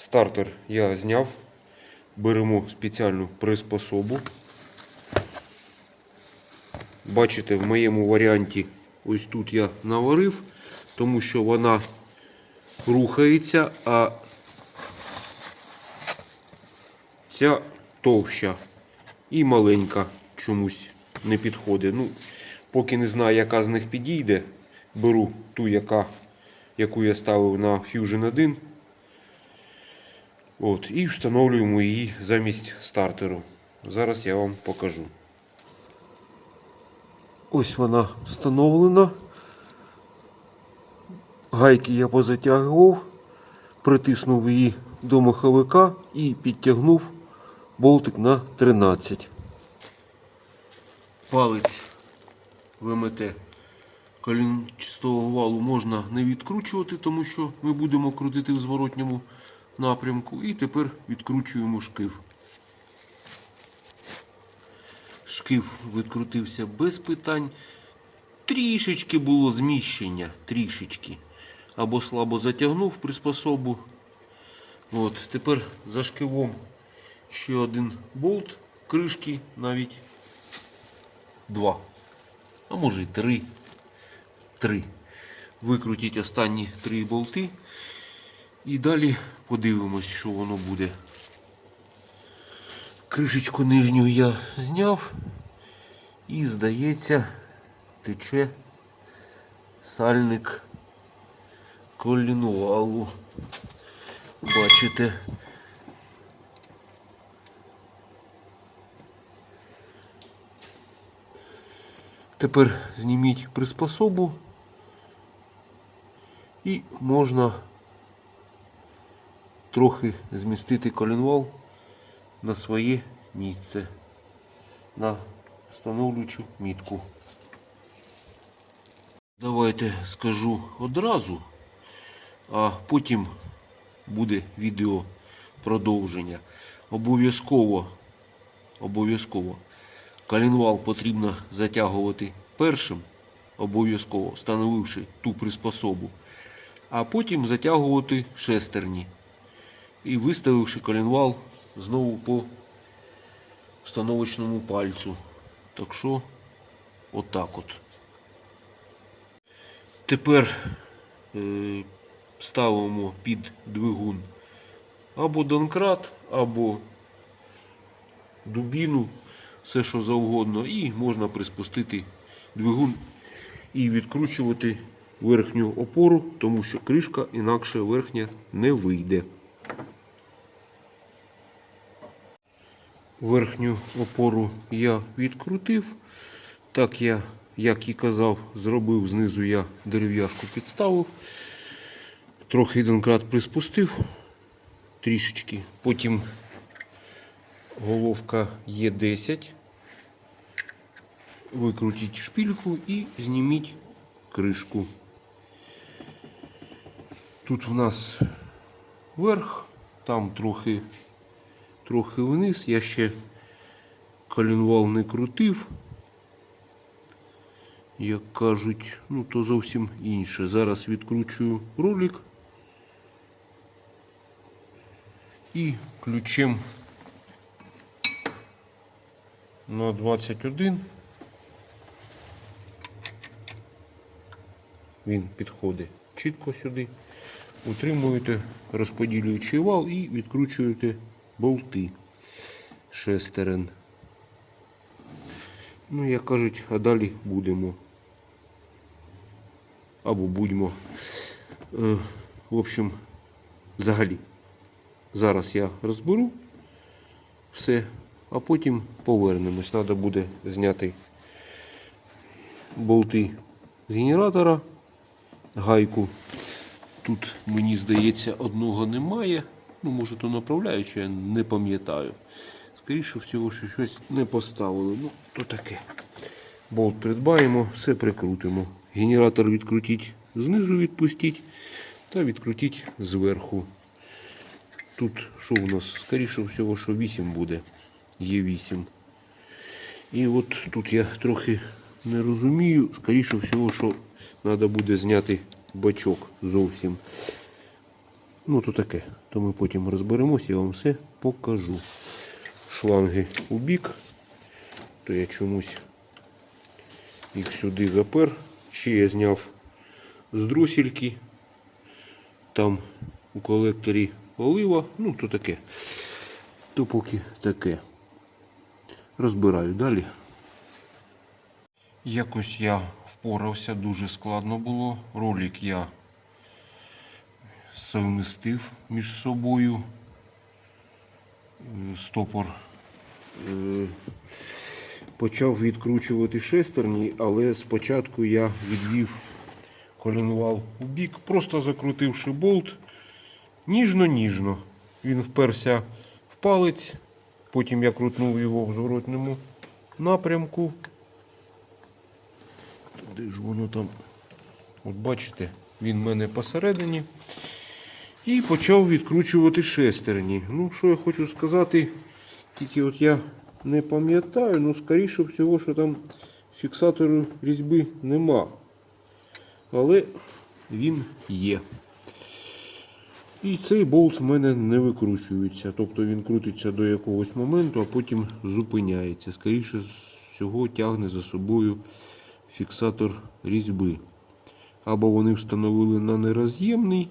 Стартер я зняв. Беремо спеціальну приспособу. Бачите, в моєму варіанті ось тут я наварив, тому що вона рухається, а ця товща і маленька чомусь не підходить. Ну, поки не знаю, яка з них підійде, беру ту, яка, яку я ставив на Fusion 1. От, і встановлюємо її замість стартеру. Зараз я вам покажу. Ось вона встановлена. Гайки я позатягував, притиснув її до маховика і підтягнув болтик на 13. Палець ВМТ колінчастого валу можна не відкручувати, тому що ми будемо крутити в зворотньому напрямку. І тепер відкручуємо шкив. Шкив відкрутився без питань. Трішечки було зміщення, трішечки. Або слабо затягнув приспособу. От, тепер за шкивом ще один болт, кришки навіть два. А може і три. Три. Викрутіть останні три болти. І далі подивимось, що воно буде. Кришечку нижню я зняв. І, здається, тече сальник колінвалу. Бачите. Тепер зніміть приспособу і можна трохи змістити колінвал на своє місце на встановлюючу мітку. Давайте скажу одразу, а потім буде відео продовження. Обов'язково, обов'язково колінвал потрібно затягувати першим, обов'язково встановивши ту приспособу, а потім затягувати шестерні і виставивши колінвал знову по встановочному пальцю. Так що, отак от. Тепер е, ставимо під двигун або донкрат, або дубіну, все що завгодно, і можна приспустити двигун і відкручувати верхню опору, тому що кришка інакше верхня не вийде. Верхню опору я відкрутив. Так я, як і казав, зробив знизу я дерев'яшку підставив. Трохи донкрат приспустив трішечки. Потім головка Е10. Викрутіть шпильку і зніміть кришку. Тут в нас верх, там трохи трохи вниз. Я ще колінвал не крутив. Як кажуть, ну то зовсім інше. Зараз відкручую ролик і ключем на 21. Він підходить чітко сюди. Утримуєте розподілюючий вал і відкручуєте болти шестерен. Ну, як кажуть, а далі будемо. Або будьмо. Е, в общем, взагалі. Зараз я розберу все, а потім повернемось. Треба буде зняти болти з генератора, гайку. Тут, мені здається, одного немає. Ну, може, то направляючи, я не пам'ятаю. Скоріше всього, що щось не поставили. Ну, то таке. Болт придбаємо, все прикрутимо. Генератор відкрутіть знизу, відпустіть та відкрутіть зверху. Тут що у нас? Скоріше всього, що 8 буде. Є 8. І от тут я трохи не розумію. Скоріше всього, що треба буде зняти бачок зовсім. Ну, то таке. То ми потім розберемося, я вам все покажу. Шланги у бік, то я чомусь їх сюди запер. Ще я зняв з дросільки. Там у колекторі олива, ну то таке. То поки таке. Розбираю далі. Якось я впорався, дуже складно було. Ролик я совмістив між собою. Е, Стопор е, почав відкручувати шестерні, але спочатку я відвів колінвал у бік, просто закрутивши болт ніжно-ніжно. Він вперся в палець, потім я крутнув його в зворотному напрямку. Де ж воно там? От бачите, він в мене посередині. І почав відкручувати шестерні. Ну, що я хочу сказати, тільки от я не пам'ятаю, ну, скоріше всього, що там фіксатору різьби нема. Але він є. І цей болт в мене не викручується. Тобто він крутиться до якогось моменту, а потім зупиняється. Скоріше всього тягне за собою фіксатор різьби. Або вони встановили на нероз'ємний.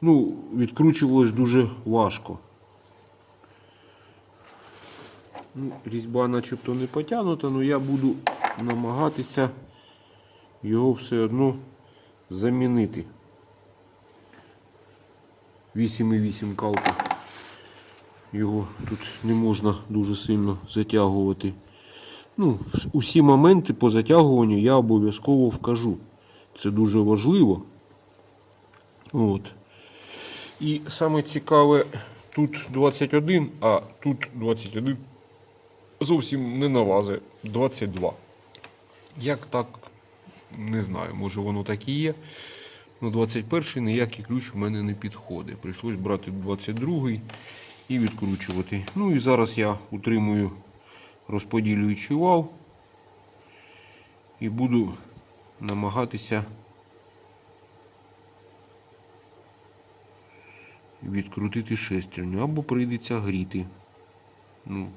Ну, відкручувалось дуже важко. Ну, різьба начебто не потягнута, але я буду намагатися його все одно замінити. 8,8 калка. Його тут не можна дуже сильно затягувати. Ну, усі моменти по затягуванню я обов'язково вкажу. Це дуже важливо. От. І саме цікаве, тут 21, а тут 21 зовсім не налазить. 22. Як так, не знаю, може воно так і є. Ну, 21 ніякий ключ в мене не підходить. Прийшлось брати 22 і відкручувати. Ну і зараз я утримую розподілюючий вал і буду намагатися відкрутити шестерню або прийдеться гріти. Ну,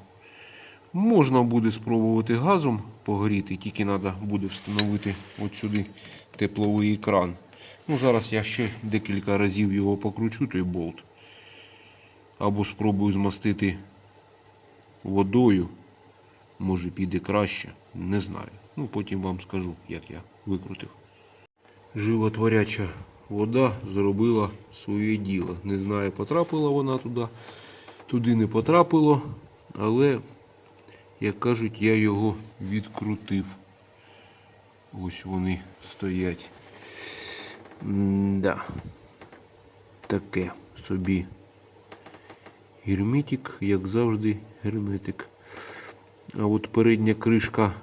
можна буде спробувати газом погріти, тільки треба буде встановити от сюди тепловий екран. Ну, зараз я ще декілька разів його покручу, той болт. Або спробую змастити водою. Може піде краще, не знаю. Ну, потім вам скажу, як я викрутив. Животворяча вода зробила своє діло. Не знаю, потрапила вона туди, туди не потрапило, але, як кажуть, я його відкрутив. Ось вони стоять. Да. Таке собі герметик, як завжди, герметик. А от передня кришка,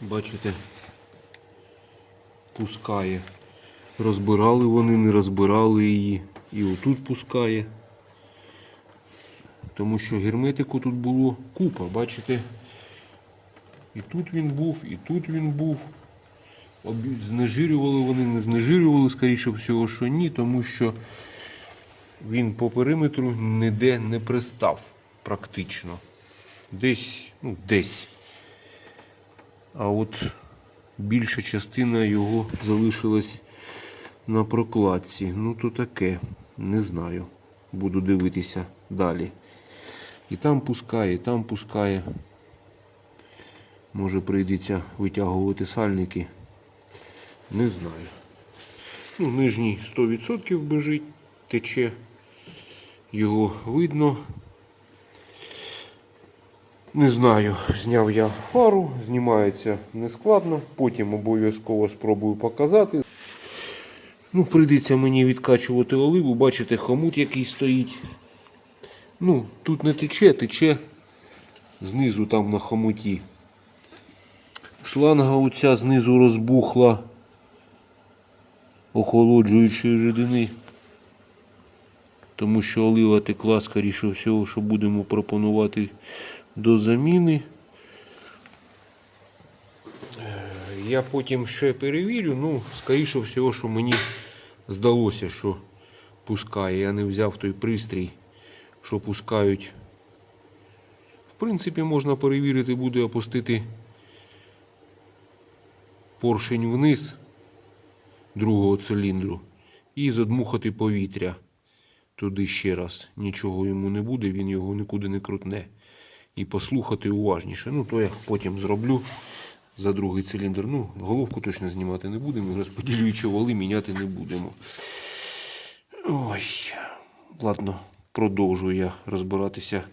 бачите, пускає. Розбирали вони, не розбирали її. І отут пускає. Тому що герметику тут було купа, бачите? І тут він був, і тут він був. Знежирювали вони, не знежирювали, скоріше всього, що ні, тому що він по периметру ніде не пристав практично. Десь, ну, десь. А от більша частина його залишилась на прокладці. Ну, то таке, не знаю. Буду дивитися далі. І там пускає, і там пускає. Може прийдеться витягувати сальники. Не знаю. Ну, нижній 100% бежить, тече. Його видно. Не знаю, зняв я фару, знімається нескладно, потім обов'язково спробую показати. Ну, прийдеться мені відкачувати оливу, бачите, хомут який стоїть. Ну, тут не тече, тече знизу там на хомуті. Шланга оця знизу розбухла охолоджуючої рідини. Тому що олива текла, скоріше всього, що будемо пропонувати до заміни. Е, Я потім ще перевірю, ну, скоріше всього, що мені здалося, що пускає. Я не взяв той пристрій, що пускають. В принципі, можна перевірити, буде опустити поршень вниз другого циліндру і задмухати повітря туди ще раз. Нічого йому не буде, він його нікуди не крутне. І послухати уважніше. Ну, то я потім зроблю за другий циліндр. Ну, головку точно знімати не будемо, розподілюючи вали міняти не будемо. Ой, ладно, продовжую я розбиратися.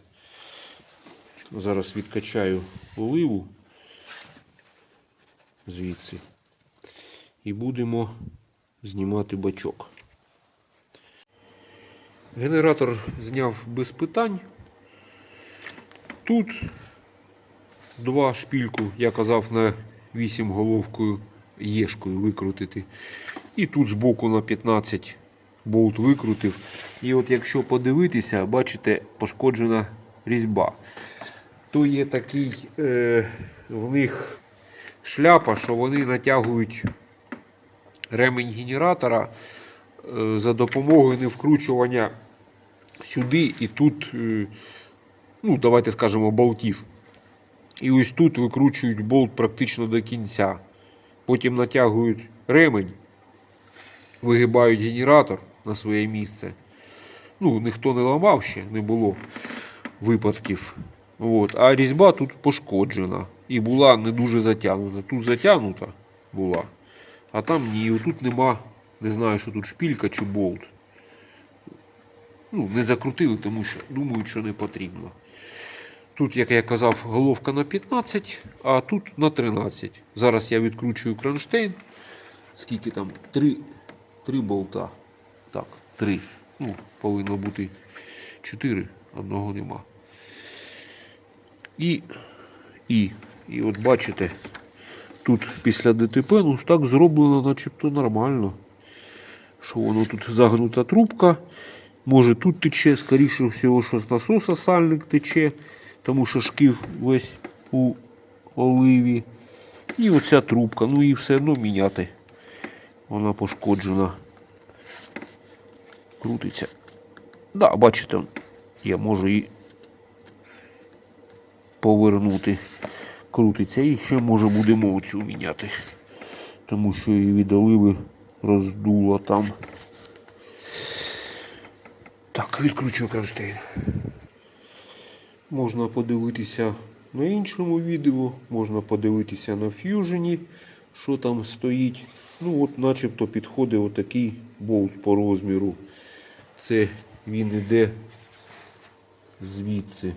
Зараз відкачаю оливу звідси. І будемо знімати бачок. Генератор зняв без питань. Тут два шпільку, я казав, на 8 головкою єшкою викрутити. І тут збоку на 15 болт викрутив. І от якщо подивитися, бачите, пошкоджена різьба. То є такий е, в них шляпа, що вони натягують ремень генератора е, за допомогою невкручування сюди і тут, е, ну, давайте скажемо, болтів. І ось тут викручують болт практично до кінця. Потім натягують ремень, вигибають генератор на своє місце. Ну, ніхто не ламав ще, не було випадків. От. А різьба тут пошкоджена. І була не дуже затягнута. Тут затягнута була, а там ні. Тут нема, не знаю, що тут шпілька чи болт. Ну, не закрутили, тому що думають, що не потрібно. Тут, як я казав, головка на 15, а тут на 13. Зараз я відкручую кронштейн. Скільки там? Три, три болта. Так, три. Ну, повинно бути 4, одного нема. І, і, і от бачите, тут після ДТП ну ж так зроблено начебто нормально. Що воно тут загнута трубка. Може тут тече, скоріше всього, що з насоса сальник тече, тому що шків весь у оливі. І оця трубка, ну і все одно міняти. Вона пошкоджена. Крутиться. Да, бачите, я можу її повернути. Крутиться і ще може будемо оцю міняти. Тому що її від оливи роздуло там. Так, відкручую кронштейн. Можна подивитися на іншому відео, можна подивитися на ф'южені, що там стоїть. Ну от начебто підходить отакий болт по розміру. Це він іде звідси.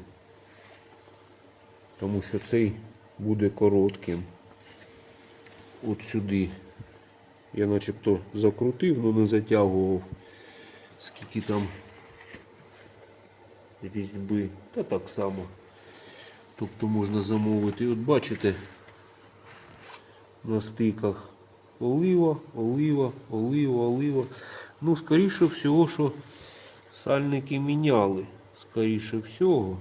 Тому що цей буде коротким. От сюди. Я начебто закрутив, але не затягував. Скільки там різьби, та так само. Тобто можна замовити. От бачите, на стиках олива, олива, олива, олива. Ну, скоріше всього, що сальники міняли. Скоріше всього.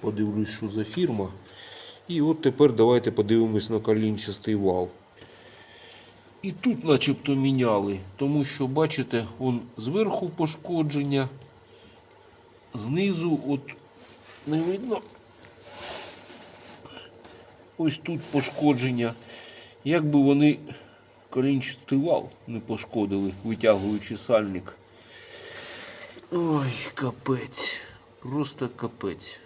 Подивлюсь, що за фірма. І от тепер давайте подивимось на колінчастий вал. І тут начебто міняли, тому що, бачите, он зверху пошкодження, знизу от не видно. Ось тут пошкодження. Як би вони колінчастий вал не пошкодили, витягуючи сальник. Ой, капець. Просто капець.